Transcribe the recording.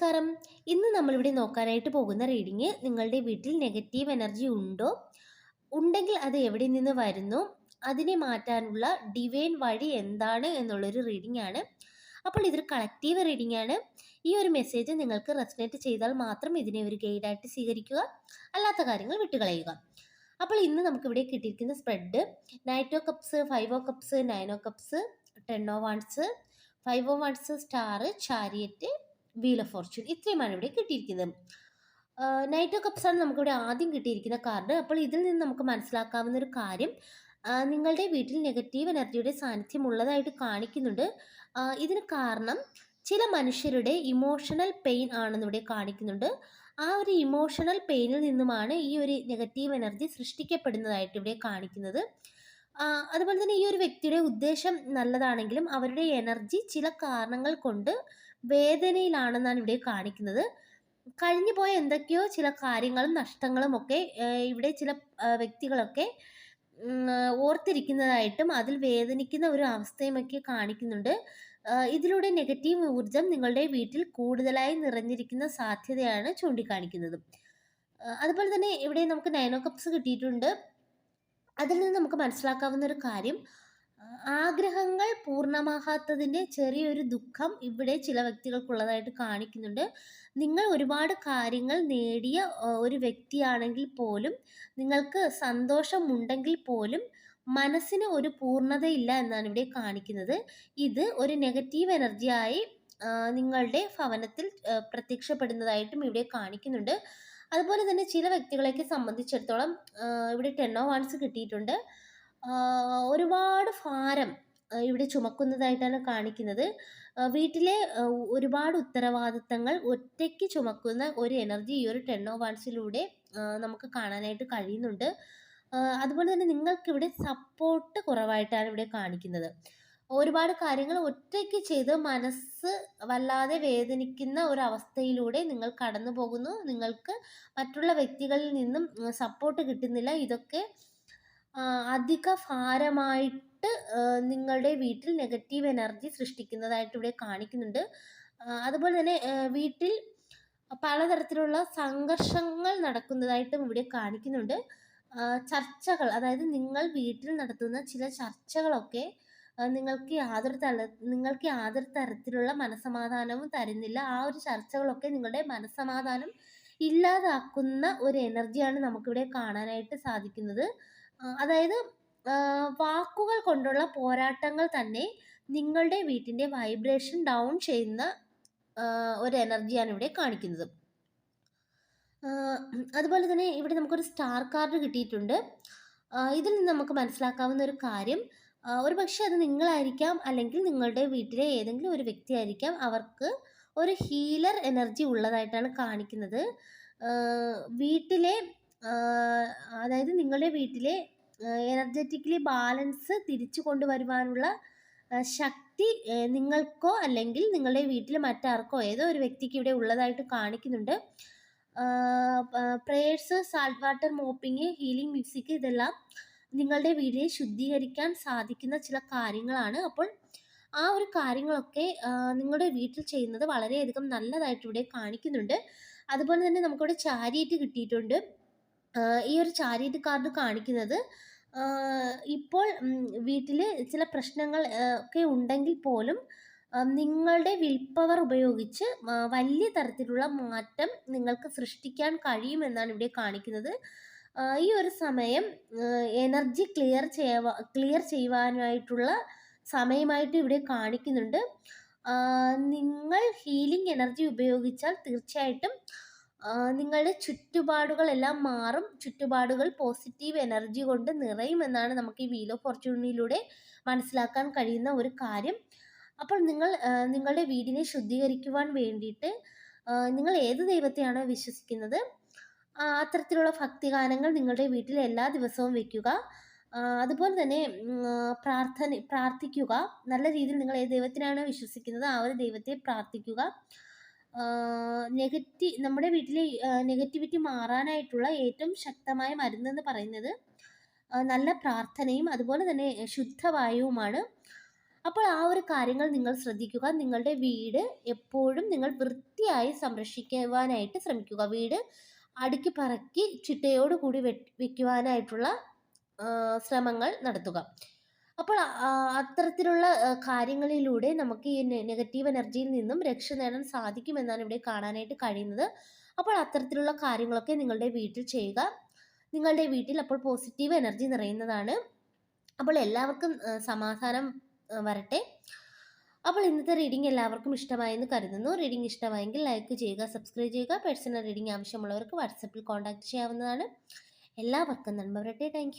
നമസ്കാരം. ഇന്ന് നമ്മളിവിടെ നോക്കാനായിട്ട് പോകുന്ന റീഡിങ് നിങ്ങളുടെ വീട്ടിൽ നെഗറ്റീവ് എനർജി ഉണ്ടോ? ഉണ്ടെങ്കിൽ അത് എവിടെ നിന്ന് വരുന്നു? അതിനെ മാറ്റാനുള്ള ഡിവൈൻ വഴി എന്താണ് എന്നുള്ളൊരു റീഡിംഗ് ആണ്. അപ്പോൾ ഇതൊരു കളക്റ്റീവ് റീഡിംഗ് ആണ്. ഈ ഒരു മെസ്സേജ് നിങ്ങൾക്ക് റെസ്നേറ്റ് ചെയ്താൽ മാത്രം ഇതിനെ ഒരു ഗൈഡായിട്ട് സ്വീകരിക്കുക. അല്ലാത്ത കാര്യങ്ങൾ വിട്ടുകളയുക. അപ്പോൾ ഇന്ന് നമുക്കിവിടെ കിട്ടിയിരിക്കുന്ന spread knight cups five of cups nine of cups ten of wands five of wands star chariot wheel of fortune ഇത്രയുമാണ് ഇവിടെ കിട്ടിയിരിക്കുന്നത്. നൈറ്റ് ഓഫ് കപ്സ് ആണ് നമുക്കിവിടെ ആദ്യം കിട്ടിയിരിക്കുന്ന കാർഡ് അപ്പോൾ ഇതിൽ നിന്ന് നമുക്ക് മനസ്സിലാക്കാവുന്ന ഒരു കാര്യം നിങ്ങളുടെ വീട്ടിൽ നെഗറ്റീവ് എനർജിയുടെ സാന്നിധ്യം ഉള്ളതായിട്ട് കാണിക്കുന്നുണ്ട്. ഇതിന് കാരണം ചില മനുഷ്യരുടെ ഇമോഷണൽ പെയിൻ ആണെന്ന് ഇവിടെ കാണിക്കുന്നുണ്ട്. ആ ഒരു ഇമോഷണൽ പെയിനിൽ നിന്നുമാണ് ഈ ഒരു നെഗറ്റീവ് എനർജി സൃഷ്ടിക്കപ്പെടുന്നതായിട്ട് ഇവിടെ കാണിക്കുന്നത്. അതുപോലെ തന്നെ ഈ ഒരു വ്യക്തിയുടെ ഉദ്ദേശം നല്ലതാണെങ്കിലും അവരുടെ എനർജി ചില കാരണങ്ങൾ കൊണ്ട് വേദനയിലാണെന്നാണ് ഇവിടെ കാണിക്കുന്നത്. കഴിഞ്ഞു പോയ എന്തൊക്കെയോ ചില കാര്യങ്ങളും നഷ്ടങ്ങളും ഒക്കെ ഇവിടെ ചില വ്യക്തികളൊക്കെ ഓർത്തിരിക്കുന്നതായിട്ടും അതിൽ വേദനിക്കുന്ന ഒരു അവസ്ഥയുമൊക്കെ കാണിക്കുന്നുണ്ട്. ഇതിലൂടെ നെഗറ്റീവ് ഊർജം നിങ്ങളുടെ വീട്ടിൽ കൂടുതലായി നിറഞ്ഞിരിക്കുന്ന സാധ്യതയാണ് ചൂണ്ടിക്കാണിക്കുന്നത്. അതുപോലെ തന്നെ ഇവിടെ നമുക്ക് നയനോ കപ്സ് കിട്ടിയിട്ടുണ്ട്. അതിൽ നിന്ന് നമുക്ക് മനസ്സിലാക്കാവുന്ന ഒരു കാര്യം ആഗ്രഹങ്ങൾ പൂർണമാകാത്തതിന്റെ ചെറിയൊരു ദുഃഖം ഇവിടെ ചില വ്യക്തികൾക്കുള്ളതായിട്ട് കാണിക്കുന്നുണ്ട്. നിങ്ങൾ ഒരുപാട് കാര്യങ്ങൾ നേടിയ ഒരു വ്യക്തിയാണെങ്കിൽ പോലും നിങ്ങൾക്ക് സന്തോഷമുണ്ടെങ്കിൽ പോലും മനസ്സിന് ഒരു പൂർണതയില്ല എന്നാണ് ഇവിടെ കാണിക്കുന്നത്. ഇത് ഒരു നെഗറ്റീവ് എനർജിയായി നിങ്ങളുടെ ഭവനത്തിൽ പ്രത്യക്ഷപ്പെടുന്നതായിട്ടും ഇവിടെ കാണിക്കുന്നുണ്ട്. അതുപോലെ തന്നെ ചില വ്യക്തികളെയൊക്കെ സംബന്ധിച്ചിടത്തോളം ഇവിടെ ടെൻ ഓ വൺസ് കിട്ടിയിട്ടുണ്ട്. ഒരുപാട് ഭാരം ഇവിടെ ചുമക്കുന്നതായിട്ടാണ് കാണിക്കുന്നത്. വീട്ടിലെ ഒരുപാട് ഉത്തരവാദിത്തങ്ങൾ ഒറ്റയ്ക്ക് ചുമക്കുന്ന ഒരു എനർജി ഈ ഒരു ടെൻ ഓ നമുക്ക് കാണാനായിട്ട് കഴിയുന്നുണ്ട്. അതുപോലെ തന്നെ നിങ്ങൾക്കിവിടെ സപ്പോർട്ട് കുറവായിട്ടാണ് ഇവിടെ കാണിക്കുന്നത്. ഒരുപാട് കാര്യങ്ങൾ ഒറ്റയ്ക്ക് ചെയ്ത് മനസ്സ് വല്ലാതെ വേദനിക്കുന്ന ഒരു അവസ്ഥയിലൂടെ നിങ്ങൾ കടന്നു പോകുന്നു നിങ്ങൾക്ക് മറ്റുള്ള വ്യക്തികളിൽ നിന്നും സപ്പോർട്ട് കിട്ടുന്നില്ല. ഇതൊക്കെ അധിക ഭാരമായിട്ട് നിങ്ങളുടെ വീട്ടിൽ നെഗറ്റീവ് എനർജി സൃഷ്ടിക്കുന്നതായിട്ട് ഇവിടെ കാണിക്കുന്നുണ്ട്. അതുപോലെ തന്നെ വീട്ടിൽ പലതരത്തിലുള്ള സംഘർഷങ്ങൾ നടക്കുന്നതായിട്ടും ഇവിടെ കാണിക്കുന്നുണ്ട്. ചർച്ചകൾ അതായത് നിങ്ങൾ വീട്ടിൽ നടത്തുന്ന ചില ചർച്ചകളൊക്കെ നിങ്ങൾക്ക് യാതൊരു തല നിങ്ങൾക്ക് യാതൊരു തരത്തിലുള്ള മനസമാധാനവും തരുന്നില്ല. ആ ഒരു ചർച്ചകളൊക്കെ നിങ്ങളുടെ മനസമാധാനം ഇല്ലാതാക്കുന്ന ഒരു എനർജിയാണ് നമുക്കിവിടെ കാണാനായിട്ട് സാധിക്കുന്നത്. അതായത് വാക്കുകൾ കൊണ്ടുള്ള പോരാട്ടങ്ങൾ തന്നെ നിങ്ങളുടെ വീട്ടിന്റെ വൈബ്രേഷൻ ഡൗൺ ചെയ്യുന്ന ഒരു എനർജിയാണ് ഇവിടെ കാണിക്കുന്നത്. അതുപോലെ തന്നെ ഇവിടെ നമുക്കൊരു സ്റ്റാർ കാർഡ് കിട്ടിയിട്ടുണ്ട്. ഇതിൽ നിന്ന് നമുക്ക് മനസ്സിലാക്കാവുന്ന ഒരു കാര്യം ഒരു പക്ഷേ അത് നിങ്ങളായിരിക്കാം അല്ലെങ്കിൽ നിങ്ങളുടെ വീട്ടിലെ ഏതെങ്കിലും ഒരു വ്യക്തിയായിരിക്കാം അവർക്ക് ഒരു ഹീലർ എനർജി ഉള്ളതായിട്ടാണ് കാണിക്കുന്നത്. വീട്ടിലെ അതായത് നിങ്ങളുടെ വീട്ടിലെ എനർജറ്റിക്കലി ബാലൻസ് തിരിച്ചു കൊണ്ടുവരുവാനുള്ള ശക്തി നിങ്ങൾക്കോ അല്ലെങ്കിൽ നിങ്ങളുടെ വീട്ടിൽ മറ്റാർക്കോ ഏതോ ഒരു വ്യക്തിക്ക് ഇവിടെ ഉള്ളതായിട്ട് കാണിക്കുന്നുണ്ട്. Prayers salt water mopping healing music ഇതെല്ലാം നിങ്ങളുടെ വീടിനെ ശുദ്ധീകരിക്കാൻ സാധിക്കുന്ന ചില കാര്യങ്ങളാണ്. അപ്പോൾ ആ ഒരു കാര്യങ്ങളൊക്കെ നിങ്ങളുടെ വീട്ടിൽ ചെയ്യുന്നത് വളരെയധികം നല്ലതായിട്ട് ഇവിടെ കാണിക്കുന്നുണ്ട്. അതുപോലെ തന്നെ നമുക്കിവിടെ ചാരിയേറ്റ് കിട്ടിയിട്ടുണ്ട്. ഈ ഒരു ചാരിറ്റി കാർഡ് കാണിക്കുന്നത്. ഇപ്പോൾ വീട്ടിൽ ചില പ്രശ്നങ്ങൾ ഒക്കെ ഉണ്ടെങ്കിൽ പോലും നിങ്ങളുടെ വിൽ പവർ ഉപയോഗിച്ച് വലിയ തരത്തിലുള്ള മാറ്റം നിങ്ങൾക്ക് സൃഷ്ടിക്കാൻ കഴിയുമെന്നാണ് ഇവിടെ കാണിക്കുന്നത്. ഈ ഒരു സമയം എനർജി ക്ലിയർ ചെയ്യുക ക്ലിയർ ചെയ്യുവാനായിട്ടുള്ള സമയമായിട്ട് ഇവിടെ കാണിക്കുന്നുണ്ട്. നിങ്ങൾ ഹീലിംഗ് എനർജി ഉപയോഗിച്ചാൽ തീർച്ചയായിട്ടും നിങ്ങളുടെ ചുറ്റുപാടുകളെല്ലാം മാറും. ചുറ്റുപാടുകൾ പോസിറ്റീവ് എനർജി കൊണ്ട് നിറയും എന്നാണ് നമുക്ക് ഈ വീൽ ഓഫ് ഫോർച്യൂണിലൂടെ മനസ്സിലാക്കാൻ കഴിയുന്ന ഒരു കാര്യം. അപ്പോൾ നിങ്ങൾ നിങ്ങളുടെ വീടിനെ ശുദ്ധീകരിക്കുവാൻ വേണ്ടിയിട്ട് നിങ്ങൾ ഏത് ദൈവത്തെയാണോ വിശ്വസിക്കുന്നത്? അത്തരത്തിലുള്ള ഭക്തിഗാനങ്ങൾ നിങ്ങളുടെ വീട്ടിൽ എല്ലാ ദിവസവും വെക്കുക. അതുപോലെ തന്നെ പ്രാർത്ഥന പ്രാർത്ഥിക്കുക. നല്ല രീതിയിൽ നിങ്ങൾ ഏത് ദൈവത്തിനാണോ വിശ്വസിക്കുന്നത് ആ ഒരു ദൈവത്തെ പ്രാർത്ഥിക്കുക. നെഗറ്റി നമ്മുടെ വീട്ടിലെ നെഗറ്റിവിറ്റി മാറാനായിട്ടുള്ള ഏറ്റവും ശക്തമായ മരുന്നെന്ന് പറയുന്നത് നല്ല പ്രാർത്ഥനയും അതുപോലെ തന്നെ ശുദ്ധവായുവുമാണ്. അപ്പോൾ ആ ഒരു കാര്യങ്ങൾ നിങ്ങൾ ശ്രദ്ധിക്കുക. നിങ്ങളുടെ വീട് എപ്പോഴും നിങ്ങൾ വൃത്തിയായി സംരക്ഷിക്കുവാനായിട്ട് ശ്രമിക്കുക. വീട് അടുക്കി പറക്കി ചിട്ടയോടുകൂടി വെ വെക്കുവാനായിട്ടുള്ള ശ്രമങ്ങൾ നടത്തുക. അപ്പോൾ അത്തരത്തിലുള്ള കാര്യങ്ങളിലൂടെ നമുക്ക് ഈ നെഗറ്റീവ് എനർജിയിൽ നിന്നും രക്ഷ നേടാൻ സാധിക്കുമെന്നാണ് ഇവിടെ കാണാനായിട്ട് കഴിയുന്നത്. അപ്പോൾ അത്തരത്തിലുള്ള കാര്യങ്ങളൊക്കെ നിങ്ങളുടെ വീട്ടിൽ ചെയ്യുക. നിങ്ങളുടെ വീട്ടിൽ അപ്പോൾ പോസിറ്റീവ് എനർജി നിറയുന്നതാണ്. അപ്പോൾ എല്ലാവർക്കും സമാധാനം വരട്ടെ. അപ്പോൾ ഇന്നത്തെ റീഡിംഗ് എല്ലാവർക്കും ഇഷ്ടമായെന്ന് കരുതുന്നു. റീഡിംഗ് ഇഷ്ടമായെങ്കിൽ ലൈക്ക് ചെയ്യുക സബ്സ്ക്രൈബ് ചെയ്യുക. പേഴ്സണൽ റീഡിംഗ് ആവശ്യമുള്ളവർക്ക് വാട്സപ്പിൽ കോൺടാക്ട് ചെയ്യാവുന്നതാണ്. എല്ലാവർക്കും നന്മ വരട്ടെ. താങ്ക്